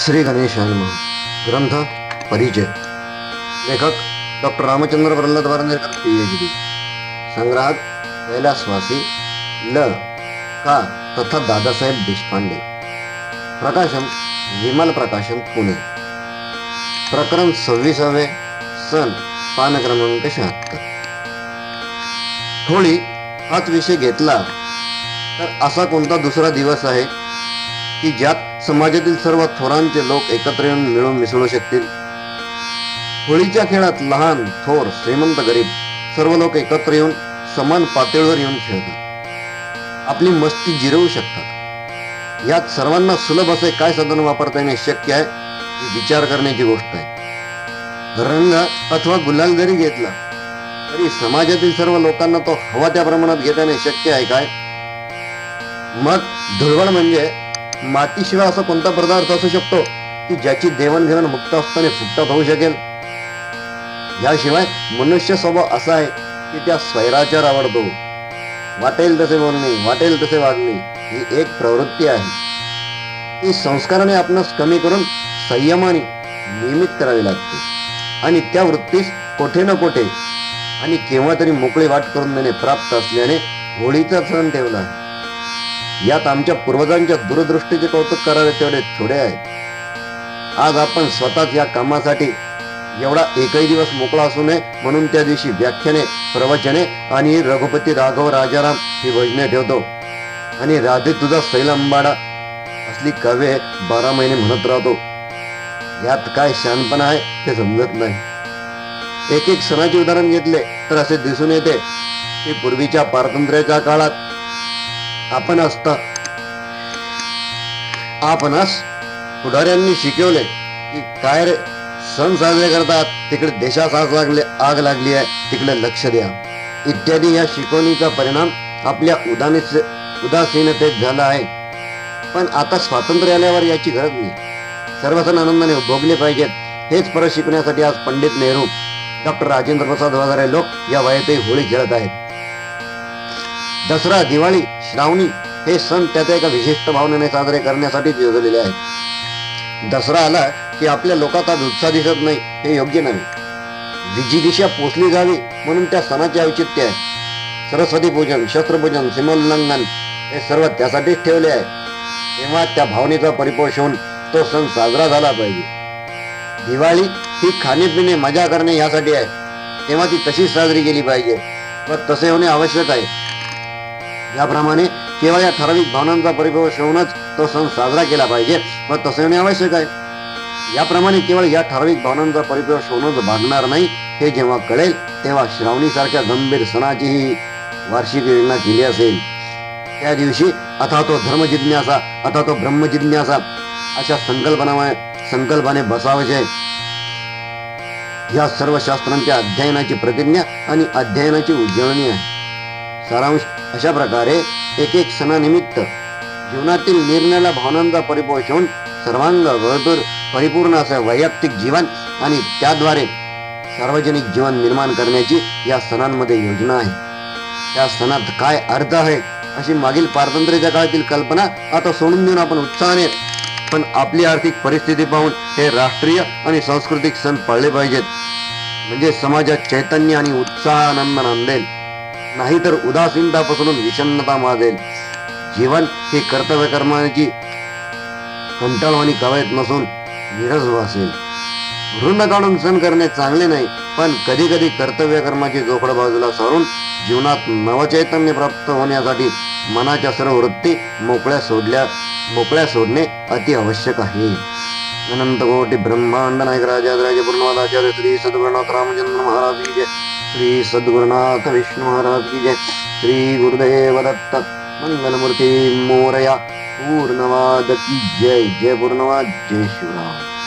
श्री गणेश हनुमान ग्रंथ परिचय। लेखक doctor Ramchandra Pralhad Warandekar P H D संग्राहक कैलासवासी ल. का. तथा दादासाहेब देशपांडे। प्रकाशन विमल प्रकाशन पुणे। प्रकरण सव्वीसावे सन पान क्रमांक शहात्तर। होळी हाच विषय घेतला तर असा कोणता दुसरा दिवस आहे की ज्यात समाजातील सर्व थोरांचे लोक एकत्र येऊन मिळून मिसळू शकतील. होळीच्या खेळात लहान थोर श्रीमंत गरीब सर्व लोक एकत्र येऊन समान पातळीवर येऊन खेळतात. आपली मस्ती जिरवू शकतात. यात सर्वांना सुलभ असे काय साधन वापरता येणे शक्य आहे ही विचार करण्याची गोष्ट आहे. रंग अथवा गुलाल जरी घेतला तरी समाजातील सर्व लोकांना तो हवा त्या प्रमाणात घेता येणे शक्य आहे काय? मग धुळवड म्हणजे मातीशिवाय असा कोणता पदार्थ असू शकतो की ज्याची देवाणघेवाण मुक्त असताना फुकटात होऊ शकेल? याशिवाय मनुष्य स्वभाव असा आहे की त्या स्वैराचार आवडतो. वाटेल तसे बोलणे वाटेल तसे वागणे ही एक प्रवृत्ती आहे. ती संस्काराने आपणास कमी करून संयमाने नियमित करावी लागते. आणि त्या वृत्तीस कोठे ना कोठे आणि केव्हा तरी मोकळी वाट करून देणे प्राप्त असल्याने होळीचा सण ठेवला आहे. यात आमच्या पूर्वजांच्या दूरदृष्टीचे कौतुक करावे तेवढे थोडे आहे आज आपण स्वतःच या कामासाठी एवढा एकही दिवस मोकळा असू नये म्हणून त्या दिवशी व्याख्याने प्रवचने आणि रघुपती राघव राजाराम ही भजने ठेवतो. आणि राधे तुझा सैलंबाडा असली काव्ये बारा महिने म्हणत राहतो. यात काय शानपणा आहे ते समजत नाही. एक एक सणाचे उदाहरण घेतले तर असे दिसून येते की पूर्वीच्या पारतंत्र्याच्या काळात आपण असता आपणास पुढाऱ्यांनी शिकवले की काय रे? सण साजरे करतात. तिकडे देशास आग लागले आग लागली आहे. तिकडे लक्ष द्या. इत्यादी या शिकवणीचा परिणाम आपल्या उदानीस उदासीनतेत झाला आहे. पण आता स्वातंत्र्य आल्यावर याची गरज नाही. सर्व सण आनंदाने भोगले पाहिजेत. हेच परत शिकण्यासाठी आज पंडित नेहरू डॉक्टर राजेंद्र प्रसाद वगैरे लोक या वयातही होळी खेळत आहेत. दसरा दिवाळी श्रावणी हे सण त्याच्या एका विशिष्ट भावनेने साजरे करण्यासाठी योजलेले आहेत. दसरा आला की आपल्या लोकात आज उत्साह दिसत नाही हे योग्य नाही विजिगिषा पोचली जावी म्हणून त्या सणाचे औचित्य आहे. सरस्वती पूजन शस्त्रपूजन सीमोल्लंघन हे सर्व त्यासाठीच ठेवले आहे. तेव्हा त्या भावनेचा परिपोष होऊन तो सण साजरा झाला पाहिजे. दिवाळी ही खाणेपिणे मजा करणे यासाठी आहे. तेव्हा ती तशीच साजरी केली पाहिजे व तसे होणे आवश्यक आहे. याप्रमाणे केवळ या ठराविक भावनांचा परिपोष होऊनच तो सण साजरा केला पाहिजे. व तसे होणे आवश्यक आहे. याप्रमाणे केवळ या ठराविक भावनांचा परिपोष होऊनच भागणार नाही. हे जेव्हा कळेल तेव्हा श्रावणी सारख्या गंभीर सणाचीही वार्षिक योजना केली असेल. त्या दिवशी अथा तो धर्मजिज्ञासा अथा तो ब्रह्मजिज्ञासा अशा संकल्पनामुळे संकल्पाने बसावचे या सर्व शास्त्रांच्या अध्ययनाची प्रतिज्ञा आणि अध्ययनाची उजळणी आहे. सारांश अशा प्रकारे एक एक सणानिमित्त जीवनातील निरनिळ्या भावनांचा परिपोष होऊन सर्वांग भरपूर परिपूर्ण असं वैयक्तिक जीवन आणि त्याद्वारे सार्वजनिक जीवन निर्माण करण्याची या सणांमध्ये योजना आहे. त्या सणात काय अर्थ आहे अशी मागील पारतंत्र्याच्या काळातील कल्पना आता सोडून देऊन आपण उत्साहाने पण आपली आर्थिक परिस्थिती पाहून हे राष्ट्रीय आणि सांस्कृतिक सण पाळले पाहिजेत. म्हणजे समाजात चैतन्य आणि उत्साह आनंद नांदेल नाहीतर उदासीनता पसरून विषन्नता माजेल. जीवन हे कर्तव्य कर्माची कंटाळवाणी कवायत नसून निरस वासेल ऋण काढून सण करणे चांगले नाही पण कधी कधी कर्तव्य कर्माची जोखड बाजूला सारून जीवनात नवचैतन्य प्राप्त होण्यासाठी मनाच्या सर्व वृत्ती मोकळ्या सोडल्या मोकळ्या सोडणे अति आवश्यक आहे. अनंत कोटी ब्रह्मांड नायक राजा राजपूर्णवादाचार्य श्री सद्गुरुनाथ रामचंद्र महाराज की जय. श्री सद्गुरुनाथ विष्णु महाराज की जय। श्री गुरुदेव दत्त मंगलमूर्ती मोरया। पूर्णवाद की जय। जय पूर्णवाद। जय शिवराम